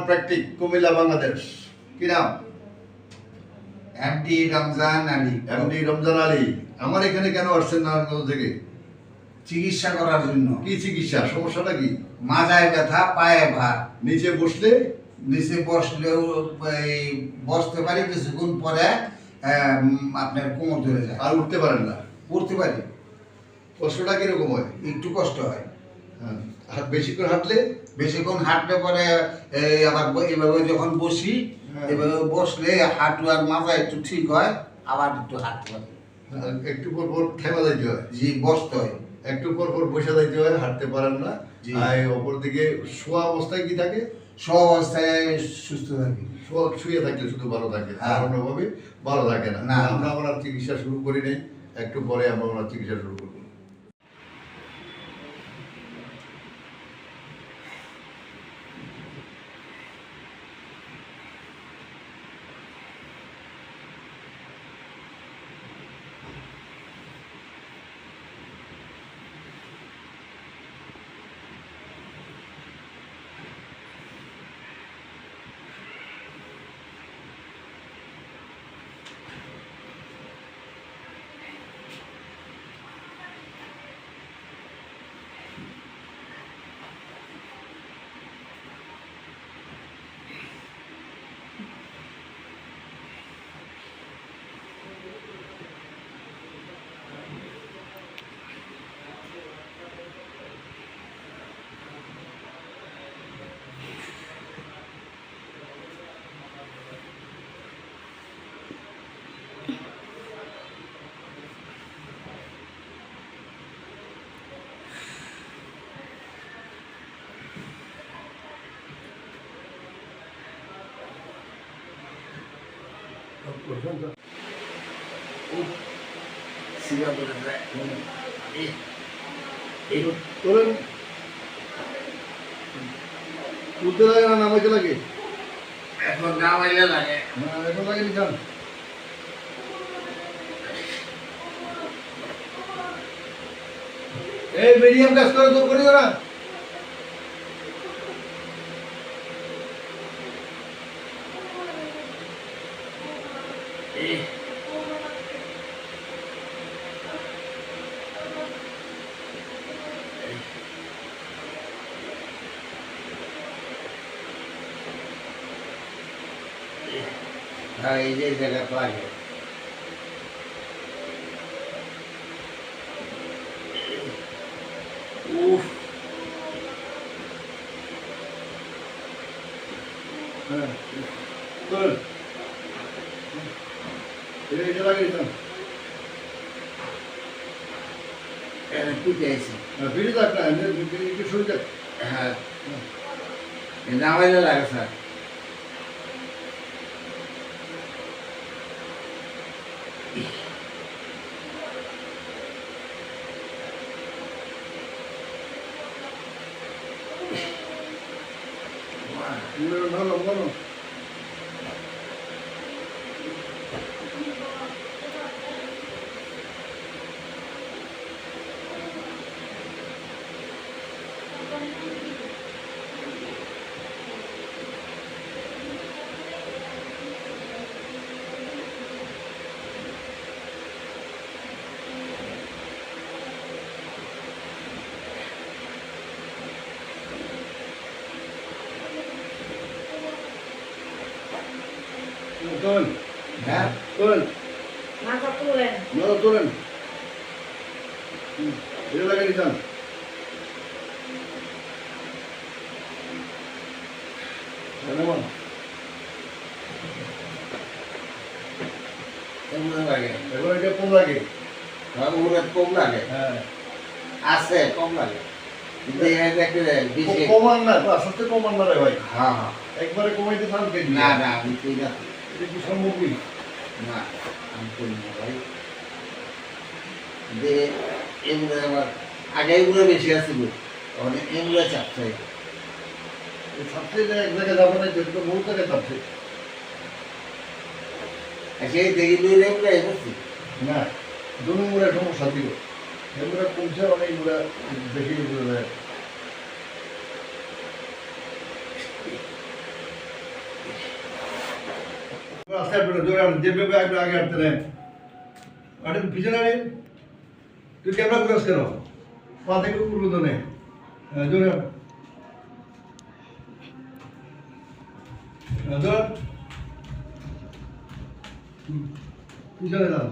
চিরপ্র্যাকটিক কুমিল্লা বাংলাদেশ কি নাম? MD Ramzan Ali MD Ramzan Ali আমার এখানে কেন আসছেন নারায়ণগঞ্জ থেকে? চিকিৎসা করার জন্য। কি চিকিৎসা? সমস্যাটা কি? মাথায় ব্যথা পায়ে ভার। নিচে বসলে? নিচে বসলেও এই বসতে পারি কিছুক্ষণ পরে আপনার কোমর ধরে যায়। আর উঠতে পারেন না? উঠতে পারি। কষ্টটা কীরকম হয়? একটু কষ্ট হ্যাঁ। আর বেশি করে হাঁটলে বেশিক্ষণ হাঁটলে পরে এই আবার এভাবে যখন বসি হ্যাঁ। এভাবে বসলে হাঁটু আর মাথা একটু ঠিক হয় আবার একটু হাঁটতে পারি আর একটু পর পর থেমা যাইতে হয় জি বসতে হয় একটু পর পর বসে যাইতে হয় হাঁটতে পারেন না। আর অপর দিকে শোয়া অবস্থায় কি থাকে সব অবস্থায় সুস্থ থাকি শোয়া শুয়ে থাকলে শুধু ভালো থাকে হ্যাঁ। আর অন্যভাবে ভালো থাকে না না। আমরা ওনার চিকিৎসা শুরু করি নাই একটু পরে আমরা ওনার চিকিৎসা শুরু করব তোলেন তুলতে লাগে না নামাইতে লাগে এখন নামাইলে লাগে না এখন লাগে নিখান এই মিডিয়াম কাজ করে তো করিও না। হ্যাঁ এই যে জায়গা লাগে উফ এটা এটা লাগে নিখান এখানে টুটে আছে ফিরে যাক না এমনি একটু সরে যাক হ্যাঁ এ নামাইলে লাগে স্যার ভালো ভালো তোলেন হ্যাঁ তোলেন মাথা তুলেন না তোলেন এটা লাগে নিখান লাগে। এটা কম লাগে। আমার কম লাগে। হ্যাঁ। আছে। কম লাগে। কিন্তু এর একটা বেশি। কমান না আস্তে আস্তে কমান না রে ভাই। হ্যাঁ হ্যাঁ। একবারে কমাইতে চান না না আমি কই না। এটা কি সম্ভবই না আমি কই না ভাই। যে এগুলো আগে এগুলো বেশি আছে অনেক এগুলো চাপ চাই সবচেয়ে এক জায়গায় যাব না যেটা তো বহু জায়গায় যাচ্ছে সেই দেখি লইলে এগুলো এসেছি। না দু নম্বরে সমস্যা ছিল এগুলো কমছে অনেকগুলো বেশি করে দেয় আস্তে হাঁটবে জোরে আগে আগে আরে পিছনে আরে তুই ক্যামেরা ক্রস করো পা থেকে উপর তো নেই জোরে হ্যাঁ, জোরে পিছনে দাও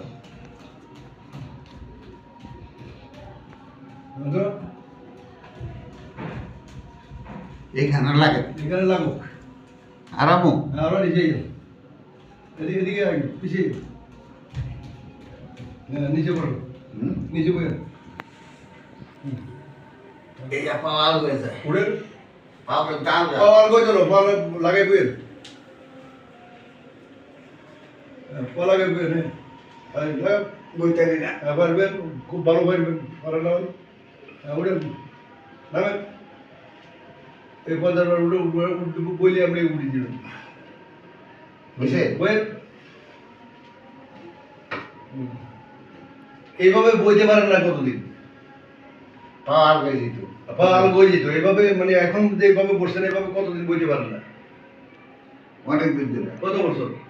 হ্যাঁ। এখানে লাগে। এখানে লাগুক। আরামও আবার নিচে যাও এদিকে এদিকে পিছিয়ে। হ্যাঁ নিচে পড়ো। নিচে পড়ে। এই যে পাওয়াল হয়ে যায়। উড়ে। পাওয়াল ডাল পাওয়ার গো চলো? পা লাগাই বইয়ে না খুব ভালো পারবেন এই উঠে বইলে আমরা উড়ে দিলাম বুঝছে বইয়ের এইভাবে বইতে পারেন না কতদিন? হয়ে যেত। বই যেত। এইভাবে মানে এখন যেভাবে বসছেন এইভাবে কতদিন বইতে পারেন না? অনেক দিন ধরে। কত বছর?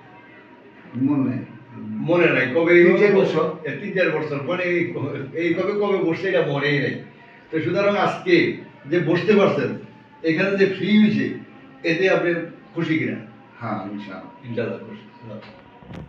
মনে? মনে নাই কবে এই বছর। তিন চার বছর মানে এই- এইভাবে কবে বসছে এটা মনেই নাই। তো সুতরাং আজকে যে বসতে পারছেন এখানে যে ফ্রি হয়েছে এতে আপনি খুশি কিনা? হ্যাঁ ইনশাআল্লাহ। ইনশাল্লাহ খুশি।